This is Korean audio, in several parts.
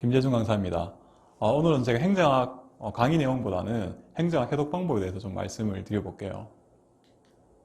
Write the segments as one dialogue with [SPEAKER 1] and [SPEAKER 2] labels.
[SPEAKER 1] 김재준 강사입니다. 어, 오늘은 제가 행정학 어, 강의 내용보다는 행정학 해독 방법에 대해서 좀 말씀을 드려볼게요.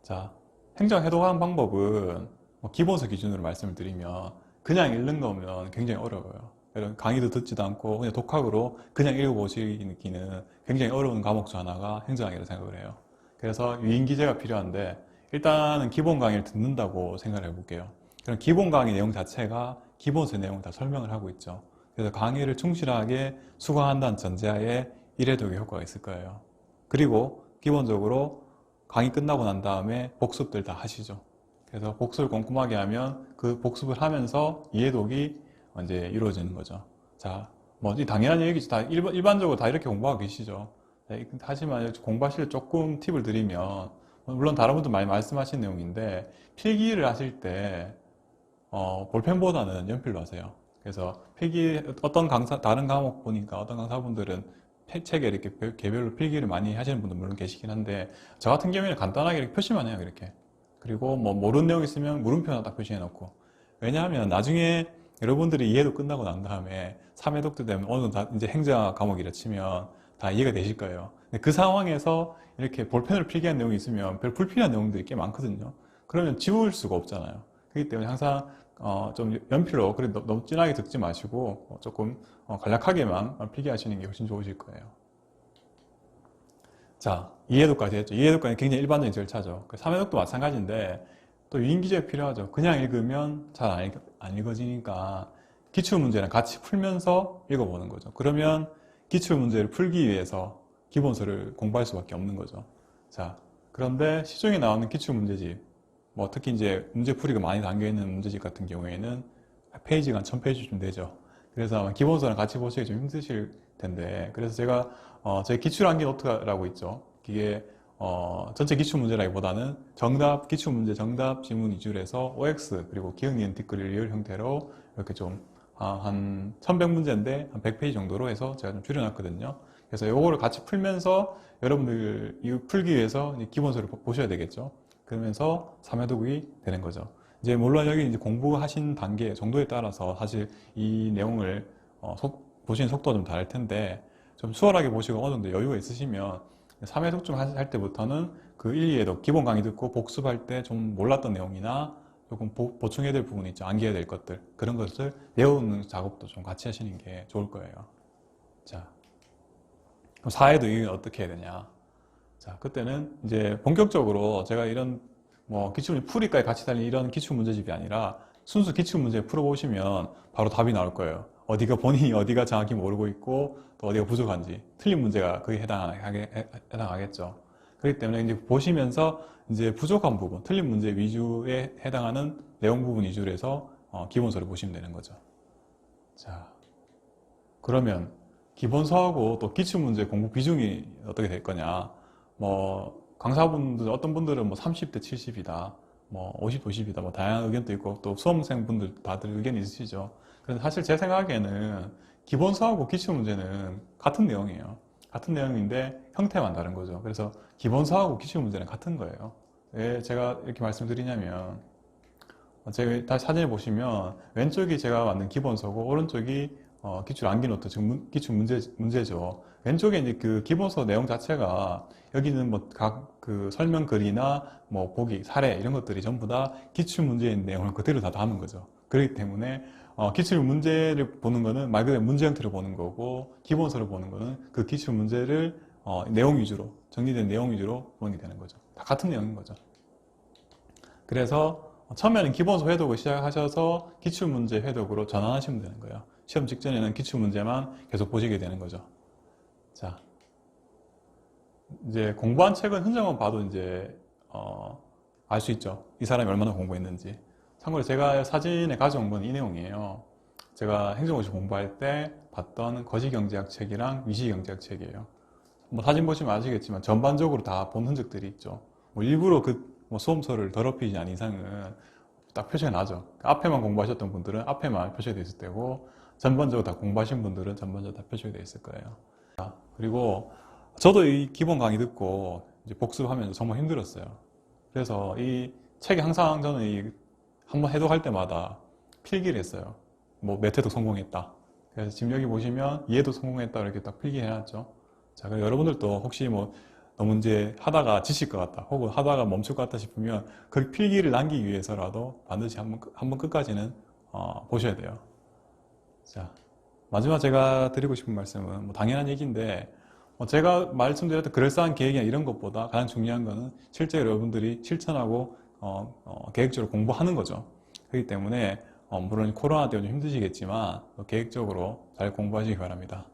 [SPEAKER 1] 자, 행정학 해독하는 방법은 뭐 기본서 기준으로 말씀을 드리면 그냥 읽는 거면 굉장히 어려워요. 이런 강의도 듣지도 않고 그냥 독학으로 그냥 읽어보시기는 굉장히 어려운 과목 중 하나가 행정학이라고 생각을 해요. 그래서 유인 기재가 필요한데 일단은 기본 강의를 듣는다고 생각을 해볼게요. 그럼 기본 강의 내용 자체가 기본서 내용을 다 설명을 하고 있죠. 그래서 강의를 충실하게 수강한다는 전제하에 일회독의 효과가 있을 거예요. 그리고 기본적으로 강의 끝나고 난 다음에 복습들 다 하시죠. 그래서 복습을 꼼꼼하게 하면 그 복습을 하면서 이해독이 이제 이루어지는 거죠. 자, 뭐 당연한 얘기지. 다 일반, 일반적으로 다 이렇게 공부하고 계시죠. 네, 하지만 공부하실 조금 팁을 드리면 물론 다른 분들 많이 말씀하신 내용인데 필기를 하실 때 어, 볼펜보다는 연필로 하세요. 그래서 필기 어떤 강사 다른 과목 보니까 어떤 강사분들은 책에 이렇게 개별로 필기를 많이 하시는 분들 물론 계시긴 한데 저 같은 경우에는 간단하게 이렇게 표시만 해요 이렇게. 그리고 뭐 모르는 내용 있으면 물음표 하나 딱 표시해 놓고. 왜냐하면 나중에 여러분들이 이해도 끝나고 난 다음에 3회 독도 되면 어느 정도 이제 행정 과목이라 치면 다 이해가 되실 거예요. 근데 그 상황에서 이렇게 볼펜으로 필기한 내용이 있으면 별 불필요한 내용들이 꽤 많거든요. 그러면 지울 수가 없잖아요. 그렇기 때문에 항상 어, 좀 연필로 그래 너무 진하게 듣지 마시고 어, 조금 어, 간략하게만 필기하시는 게 훨씬 좋으실 거예요. 자, 이해도까지 했죠. 이해도까지 굉장히 일반적인 절차죠. 3회독도 그 마찬가지인데 또 유인기재 필요하죠. 그냥 읽으면 잘 안 읽어지니까 기출문제랑 같이 풀면서 읽어보는 거죠. 그러면 기출문제를 풀기 위해서 기본서를 공부할 수밖에 없는 거죠. 자, 그런데 시중에 나오는 기출문제집 뭐 특히 이제 문제풀이가 많이 담겨있는 문제집 같은 경우에는 페이지가 한 1000페이지쯤 되죠. 그래서 아마 기본서랑 같이 보시기 좀 힘드실 텐데 그래서 제가 어, 제 기출암기 노트라고 있죠. 이게 어, 전체 기출 문제라기보다는 정답, 기출 문제, 정답, 지문 위주로 해서 OX 그리고 기억, 니은, 뒷글, 리을 형태로 이렇게 좀 아, 한 1100문제인데 한 100페이지 정도로 해서 제가 좀 줄여놨거든요. 그래서 요거를 같이 풀면서 여러분들 이 풀기 위해서 기본서를 보셔야 되겠죠. 그러면서 3회독이 되는 거죠. 이제 물론 여기 이제 공부하신 단계 정도에 따라서 사실 이 내용을 어, 속, 보시는 속도가 좀 다를 텐데 좀 수월하게 보시고 어느 정도 여유가 있으시면 3회독 좀 할 때부터는 그 1, 2회독 기본 강의 듣고 복습할 때 좀 몰랐던 내용이나 조금 보, 충해야 될 부분이 있죠. 암기해야 될 것들. 그런 것을 외우는 작업도 좀 같이 하시는 게 좋을 거예요. 자, 그럼 4회도 어떻게 해야 되냐. 자, 그때는 이제 본격적으로 제가 이런 뭐 기출문제 풀이까지 같이 달린 이런 기출 문제집이 아니라 순수 기출 문제 풀어보시면 바로 답이 나올 거예요. 어디가 본인이 어디가 정확히 모르고 있고 또 어디가 부족한지 틀린 문제가 거기에 해당하게, 해당하겠죠. 그렇기 때문에 이제 보시면서 이제 부족한 부분, 틀린 문제 위주에 해당하는 내용 부분 위주로 해서 어, 기본서를 보시면 되는 거죠. 자, 그러면 기본서하고 또 기출문제 공부 비중이 어떻게 될 거냐. 뭐 강사분들 어떤 분들은 뭐 30대 70이다 뭐 50, 50이다 뭐 다양한 의견도 있고 또 수험생분들 다들 의견이 있으시죠. 그래서 사실 제 생각에는 기본서하고 기출 문제는 같은 내용이에요. 같은 내용인데 형태만 다른 거죠. 그래서 기본서하고 기출 문제는 같은 거예요. 왜 제가 이렇게 말씀드리냐면 제가 다시 사진을 보시면 왼쪽이 제가 만든 기본서고 오른쪽이 어, 기출 암기 노트, 즉 기출 문제, 문제죠. 왼쪽에 이제 그 기본서 내용 자체가 여기는 뭐 각 그 설명 글이나 뭐 보기, 사례 이런 것들이 전부 다 기출 문제의 내용을 그대로 다 담은 거죠. 그렇기 때문에 어, 기출 문제를 보는 거는 말 그대로 문제 형태로 보는 거고 기본서를 보는 거는 그 기출 문제를 어, 내용 위주로 정리된 내용 위주로 보는 게 되는 거죠. 다 같은 내용인 거죠. 그래서 처음에는 기본서 회독을 시작하셔서 기출문제 회독으로 전환하시면 되는 거예요. 시험 직전에는 기출문제만 계속 보시게 되는 거죠. 자, 이제 공부한 책은 흔적만 봐도 이제 어, 알 수 있죠. 이 사람이 얼마나 공부했는지. 참고로 제가 사진에 가져온 건 이 내용이에요. 제가 행정고시 공부할 때 봤던 거시경제학 책이랑 위시경제학 책이에요. 뭐 사진 보시면 아시겠지만 전반적으로 다 본 흔적들이 있죠. 뭐 일부러 그 뭐 수험서를 더럽히지 않은 이상은 딱 표시가 나죠. 앞에만 공부하셨던 분들은 앞에만 표시가 되어 있을 때고 전반적으로 다 공부하신 분들은 전반적으로 다 표시가 되어 있을 거예요. 그리고 저도 이 기본 강의 듣고 복습하면서 정말 힘들었어요. 그래서 이 책이 항상 저는 이 한번 해독할 때마다 필기를 했어요. 뭐몇 회도 성공했다. 그래서 지금 여기 보시면 이해도 성공했다 이렇게 딱 필기 해놨죠. 자, 그럼 여러분들도 혹시 뭐 너무 이제 하다가 지칠 것 같다, 혹은 하다가 멈출 것 같다 싶으면 그 필기를 남기기 위해서라도 반드시 한번, 끝- 한번 끝까지는 어, 보셔야 돼요. 자, 마지막 제가 드리고 싶은 말씀은 뭐 당연한 얘기인데 뭐 제가 말씀드렸던 그럴싸한 계획이나 이런 것보다 가장 중요한 거는 실제로 여러분들이 실천하고 어, 어, 계획적으로 공부하는 거죠. 그렇기 때문에 어, 물론 코로나 때문에 좀 힘드시겠지만 또 계획적으로 잘 공부하시기 바랍니다.